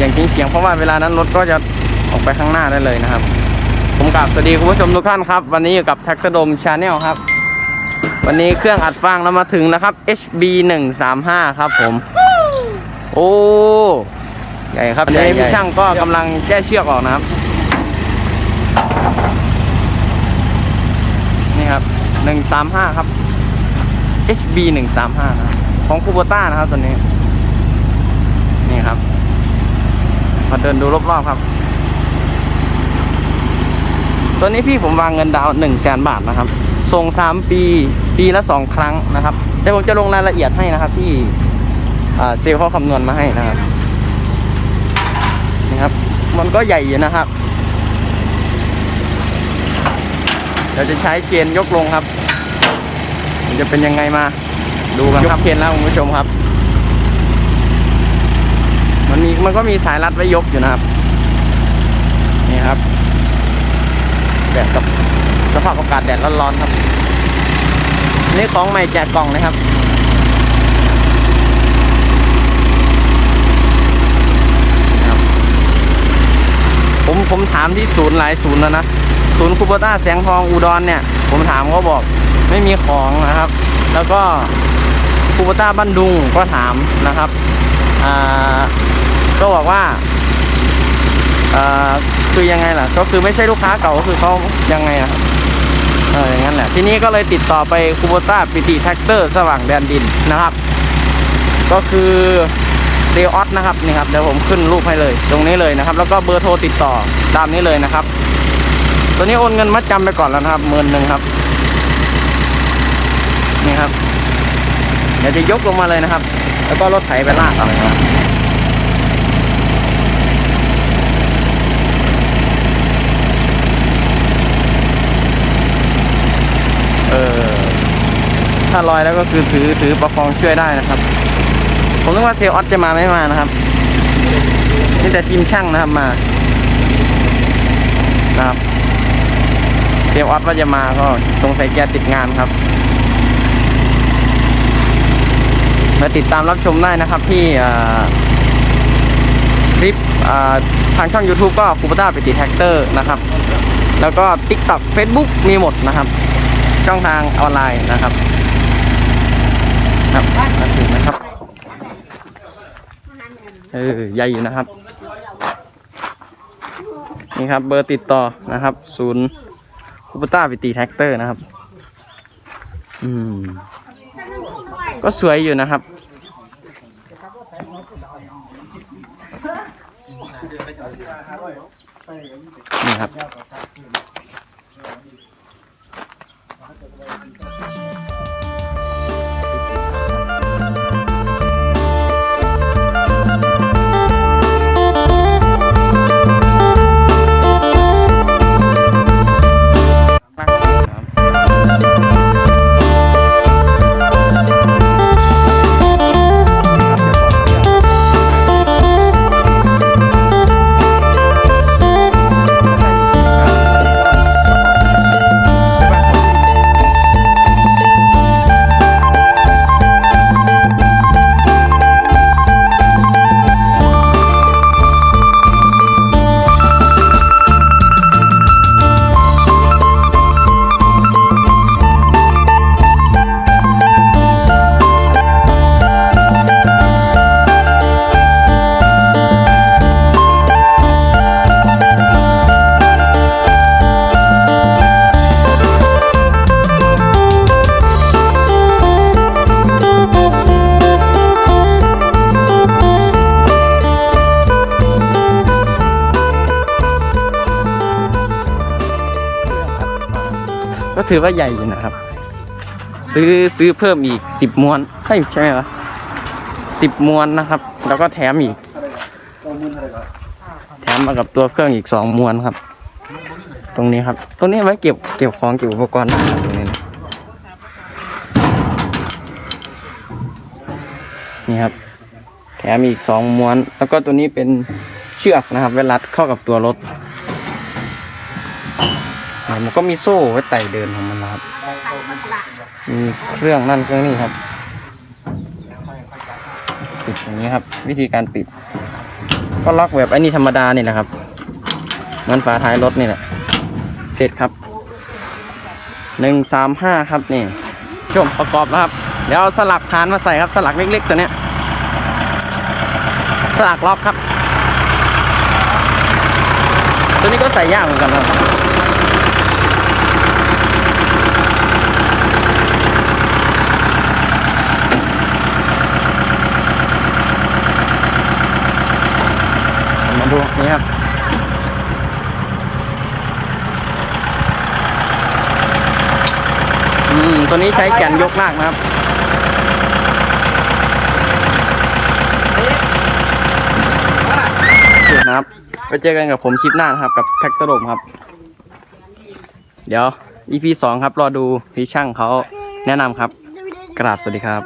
อย่างจริงเสียงเพราะว่าเวลานั้นรถก็จะออกไปข้างหน้าได้เลยนะครับ ผมกราบสวัสดีคุณผู้ชมทุกท่านครับ วันนี้อยู่กับแท็กซ์ดมชาแนลครับ วันนี้เครื่องอัดฟางเรามาถึงนะครับ HB 1 3 5ครับผม โอ้ใหญ่ครับใหญ่วันนี้ใหญ่พี่ช่างก็กำลังแก้เชือกออกนะครับ นี่ครับ 135 ครับ HB 135นะครับของคูโบต้านะครับตัวนี้ นี่ครับ มาเดินดูรอบๆครับ ตัวนี้พี่ผมวางเงินดาวหนึ่งแสนบาทนะครับ ส่งสามปี ปีละสองครั้งนะครับเดี๋ยวผมจะลงรายละเอียดให้นะครับที่เซลล์เขาคำนวณมาให้นะครับ นี่ครับ มันก็ใหญ่อยู่นะครับ เราจะใช้เกณฑ์ยกลงครับ มันจะเป็นยังไงมา ดูกันครับเกณฑ์แล้วคุณผู้ชมครับ มันมีมันก็มีสายรัดไว้ยกอยู่นะครับนี่ครับแดดกับสภาพอากาศแดดร้อนๆครับนี่ของใหม่แจกกล่องเลยครับครับผมผมถามที่ศูนย์หลายศูนย์แล้วนะศูนย์คูเปอร์ต้าแสงทองอุดรเนี่ย ผมถามเขาบอกไม่มีของนะครับ แล้วก็คูเปอร์ต้าบ้านดุงก็ถามนะครับอ่า ก็บอกว่าคือยังไงล่ะ ก็คือไม่ใช่ลูกค้าเก่าก็คือเขายังไงอะเอออย่างนั้นแหละทีนี้ก็เลยติดต่อไปคูโบต้าปิติแท็กเตอร์สว่างแดนดินนะครับ ก็คือเซออสนะครับนี่ครับเดี๋ยวผมขึ้นรูปให้เลย ตรงนี้เลยนะครับ แล้วก็เบอร์โทรติดต่อตามนี้เลยนะครับ ตัวนี้โอนเงินมัดจำไปก่อนแล้วนะครับหมื่นหนึ่งครับ นี่ครับ เดี๋ยวจะยกลงมาเลยนะครับ แล้วก็รถไถไปลากเอาเลยครับ ถ้าลอยแล้วก็คือถือถือประคองช่วยได้นะครับ ผมนึกว่าเซลล์ออสจะมาไม่มานะครับนี่แต่ทีมช่างนะครับมานะครับเซลล์ออสว่าจะมาก็สงสัยแกติดงานครับมาติดตามรับชมได้นะครับที่คลิปทางช่อง YouTube ก็คูปต้าไปติดแท็กเตอร์นะครับ แล้วก็ TikTok Facebook มีหมดนะครับ ช่องทางออนไลน์นะครับ ครับมาถึงนะครับ เออใหญ่อยู่นะครับ นี่ครับเบอร์ติดต่อนะครับ ศูนย์คูปต้าไปตีแท็กเตอร์นะครับ อืม ก็สวยอยู่นะครับนี่ครับ ก็ถือว่าใหญ่อยู่นะครับ ซื้อซื้อเพิ่มอีกสิบม้วนใช่ใช่ไหมวะสิบม้วนนะครับ แล้วก็แถมอีก แถมมากับตัวเครื่องอีกสองม้วนครับ ตรงนี้ครับ ตรงนี้ไว้เก็บเก็บของเก็บอุปกรณ์ตรงนี้นะนี่ครับ แถมอีกสองม้วน แล้วก็ตัวนี้เป็นเชือกนะครับไว้รัดเข้ากับตัวรถ มันก็มีโซ่ไว้ไต่เดินของมันนะครับ มีเครื่องนั่นเครื่องนี้ครับ ปิดอย่างนี้ครับ วิธีการปิด ก็ล็อกแบบไอ้นี่ธรรมดานี่แหละครับเหมือนฝาท้ายรถนี่แหละ เสร็จครับหนึ่งสามห้าครับนี่ชมประกอบแล้วครับ เดี๋ยวเอาสลักฐานมาใส่ครับสลักเล็ก ๆ ตัวเนี้ย สลักล็อกครับ ตัวนี้ก็ใส่ยากเหมือนกันครับ นี่ครับอืมตัวนี้ใช้แกนยกมากนะครับสุดนะครับไปเจอกันกับผมคลิปหน้านครับ กับแท็กตลมครับ เดี๋ยว EP สองครับ รอดูพี่ช่างเขาแนะนำครับ กราบสวัสดีครับ